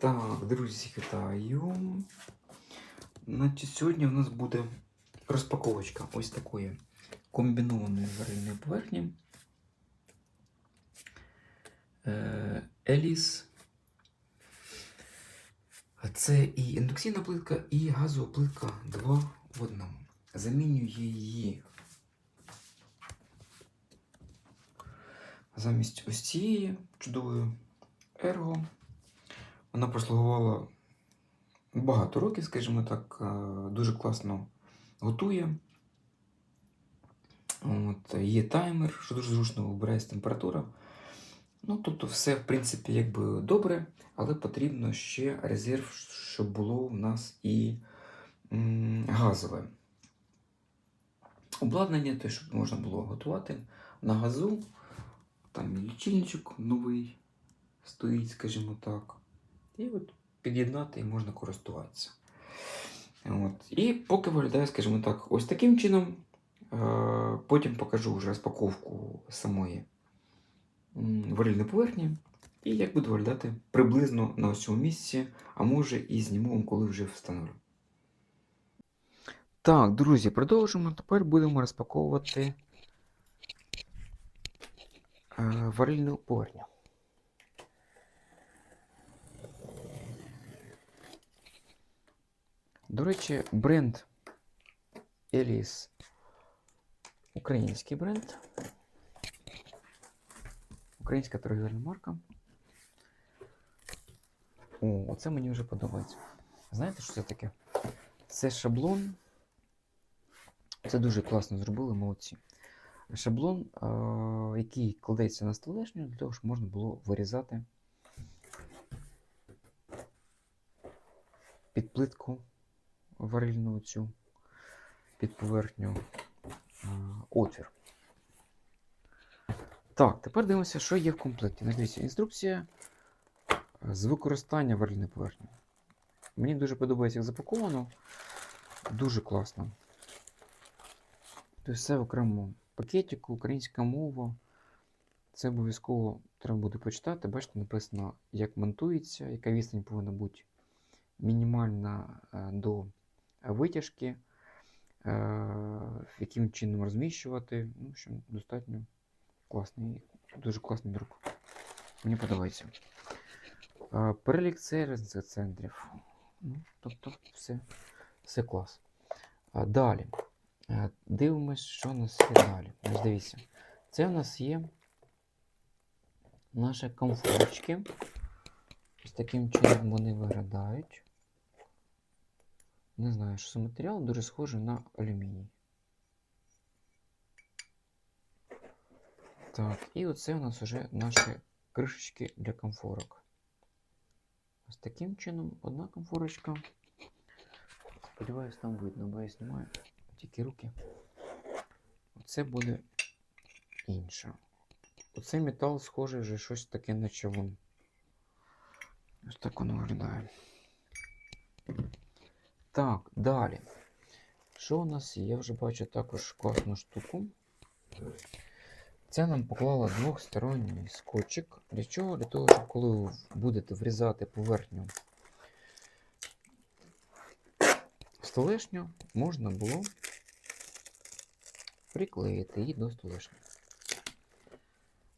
Так, друзі, вітаю. Значить, сьогодні у нас буде розпаковочка ось такої комбінованої варильної поверхні. Е, Еліс. Це і індукційна плитка, і газова плитка два в одному. Замінюю її замість ось цієї чудової ерго. Вона прослугувала багато років, скажімо так, е, дуже класно готує. От, є таймер, що дуже зручно вибирається температура. Ну, тобто, все, в принципі, якби добре, але потрібно ще резерв, щоб було в нас і газове обладнання, те, щоб можна було готувати на газу. Там і лічильничок новий стоїть, скажімо так. І от під'єднати і можна користуватися. От. І поки виглядає, скажімо так, ось таким чином. Е, Потім покажу вже розпаковку самої варильної поверхні. І як буде виглядати приблизно на ось цьому місці, а може і зніму вам, коли вже встановлю. Так, друзі, продовжимо. Тепер будемо розпаковувати е, варильну поверхню. До речі, бренд Еліс український бренд. Українська торгівельна марка. О, оце мені вже подобається. Знаєте, що це таке? Це шаблон. Це дуже класно зробили, молодці. Шаблон, який кладеться на столешню, для того, щоб можна було вирізати під плитку варильну цю під поверхню отвір. Так, тепер дивимося, що є в комплекті. Ну, Дивіться, інструкція з використання варильної поверхні. Мені дуже подобається, як запаковано. Дуже класно. Тобто все в окремому пакетику, українська мова. Це обов'язково треба буде почитати. Бачите, написано, як монтується, яка відстань повинна бути мінімальна е, до витяжки, е, яким чином розміщувати. Ну, общем, достатньо класний, дуже класний друк. Мені подобається. Е, Перелік сервісних центрів. Ну, тобто, все, все клас. Далі. Е, Дивимось, що у нас є далі. Ось дивіться. Це у нас є наші комфорочки. Ось таким чином вони виглядають. Не знаю, що це матеріал дуже схожий на алюміній. Так, і оце у нас вже наші кришечки для комфорок. Ось таким чином одна комфорочка. Сподіваюсь, там видно, бо я знімаю тільки руки. Оце буде інше. Оцей метал схожий вже щось таке на човун. Ось так воно виглядає. Так, далі. Що у нас є? Я вже бачу також класну штуку. Це нам поклала двохсторонній скотчик. Для чого? Для того, щоб коли ви будете врізати поверхню столешню, можна було приклеїти її до столешні.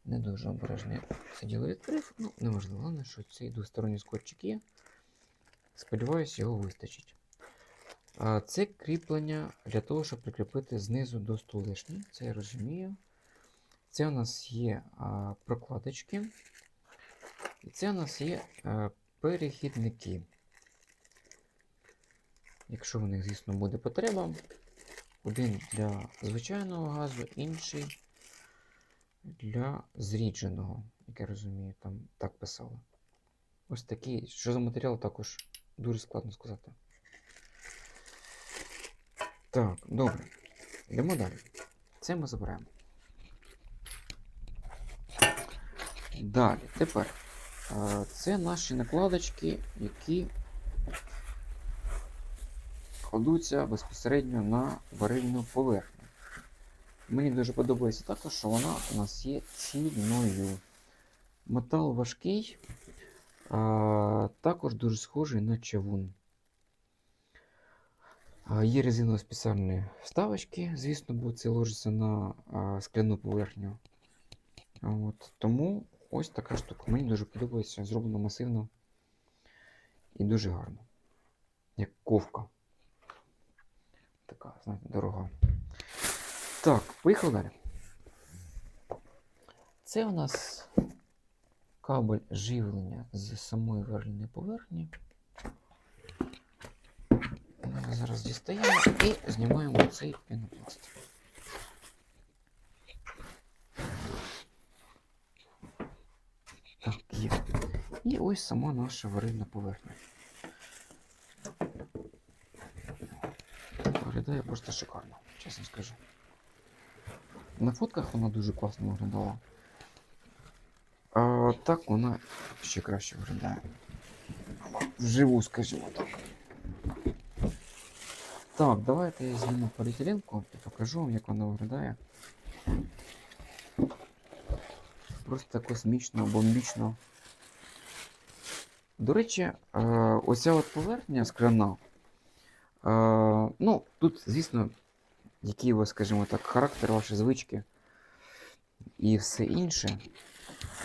Не дуже обережно я відкрив, ну неважливо, головне, що цей двосторонній скотчик є. Сподіваюсь, його вистачить. Це кріплення для того, щоб прикріпити знизу до столешні. Це я розумію. Це у нас є прокладочки. І це у нас є перехідники. Якщо в них, звісно, буде потреба, один для звичайного газу, інший для зрідженого, як я розумію, там так писали. Ось такий. Що за матеріал, також дуже складно сказати. Так, добре. Йдемо далі. Це ми забираємо. Далі, тепер. е, Це наші накладочки, які кладуться безпосередньо на варильну поверхню. Мені дуже подобається також, що вона у нас є цільною. Метал важкий, а, також дуже схожий на чавун. Є резиново спеціальні вставочки, звісно, бо це ложиться на скляну поверхню. От, тому ось така штука. Мені дуже подобається, зроблено масивно і дуже гарно. Як ковка. Така, знаєте, дорога. Так, поїхали далі. Це у нас кабель живлення з самої варільної поверхні. Зараз дістаємо і знімаємо цей пінопласт. Так, є. І ось сама наша варильна поверхня. Виглядає просто шикарно, чесно скажу. На фотках вона дуже класно виглядала. А так вона ще краще виглядає. Вживу, скажімо так. Так, давайте я зніму поліетиленку і покажу вам, як вона виглядає. Просто космічно, бомбічно. До речі, е, оця от поверхня скляна. е, Ну, тут, звісно, який у вас, скажімо так, характер, ваші звички і все інше.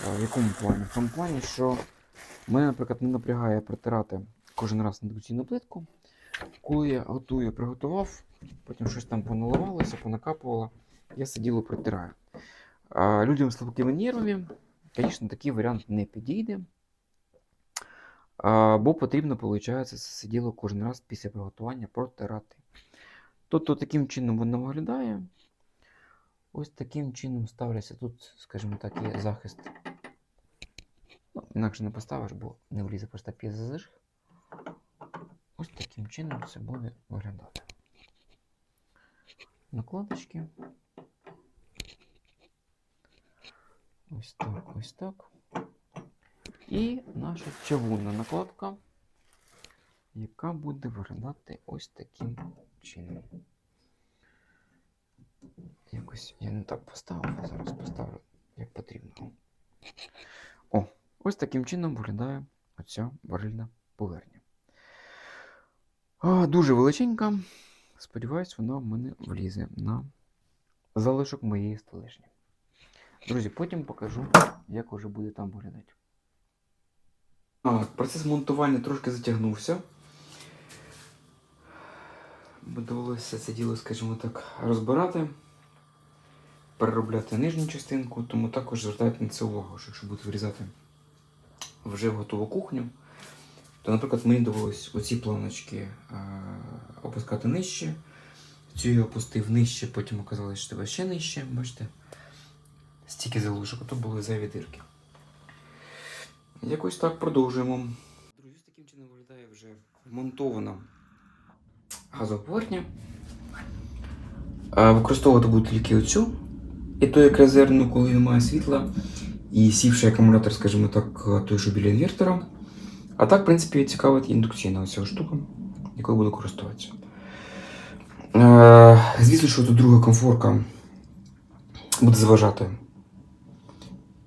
Е, В якому плані? В тому плані, що мене, наприклад, не напрягає протирати кожен раз індукційну плитку. Коли я готую, приготував, потім щось там поналивалося, понакапувало, я сиділо протираю. А людям з слабкими нервами, звісно, такий варіант не підійде. Бо потрібно, виходить, це сиділо кожен раз після приготування протирати. Тобто таким чином воно виглядає. Ось таким чином ставляться тут, скажімо так, є захист. Ну, інакше не поставиш, бо не влізе просто п'єзозажиг. Ось таким чином це буде виглядати. Накладочки. Ось так, ось так. І наша чавунна накладка, яка буде виглядати ось таким чином. Якось я не так поставив, а зараз поставлю як потрібно. О, ось таким чином виглядає оця варильна поверхня. А, дуже величенька. Сподіваюсь, вона в мене влізе на залишок моєї столешні. Друзі, потім покажу, як уже буде там виглядати. А, процес монтування трошки затягнувся. Довелося це діло, скажімо так, розбирати, переробляти нижню частинку, тому також звертайте на це увагу, що якщо будете вирізати вже в готову кухню, то, наприклад, мені довелось оці планочки е, опускати нижче. Цю я опустив нижче, потім оказалось, що треба ще нижче. Бачите? Стільки залишок, а то були зайві дирки. Якось так продовжуємо. Друзі, таким чином виглядає вже вмонтована газова поверхня. Використовувати буду тільки оцю. І то як резервну, коли немає світла. І сівший акумулятор, скажімо так, той, що біля інвертора. А так, в принципі, цікавить індукційна оця штука, якою буду користуватися. Е, звісно, що тут друга комфорка буде заважати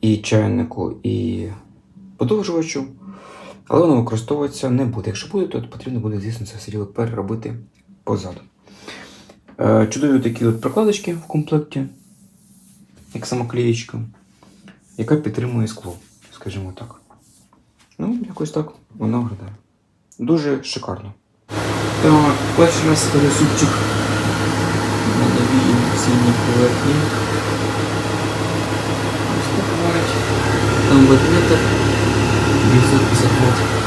і чайнику, і подовжувачу, але воно використовуватися не буде. Якщо буде, то потрібно буде, звісно, це все діло переробити позаду. Е, чудові такі от прокладочки в комплекті, як самоклеєчка, яка підтримує скло, скажімо так. Ну, якось так воно виглядає. Дуже шикарно. Так, перший раз пересупчик на новій індукційній поверхні. Ось так говорить. Там вольтметр 950 Вт.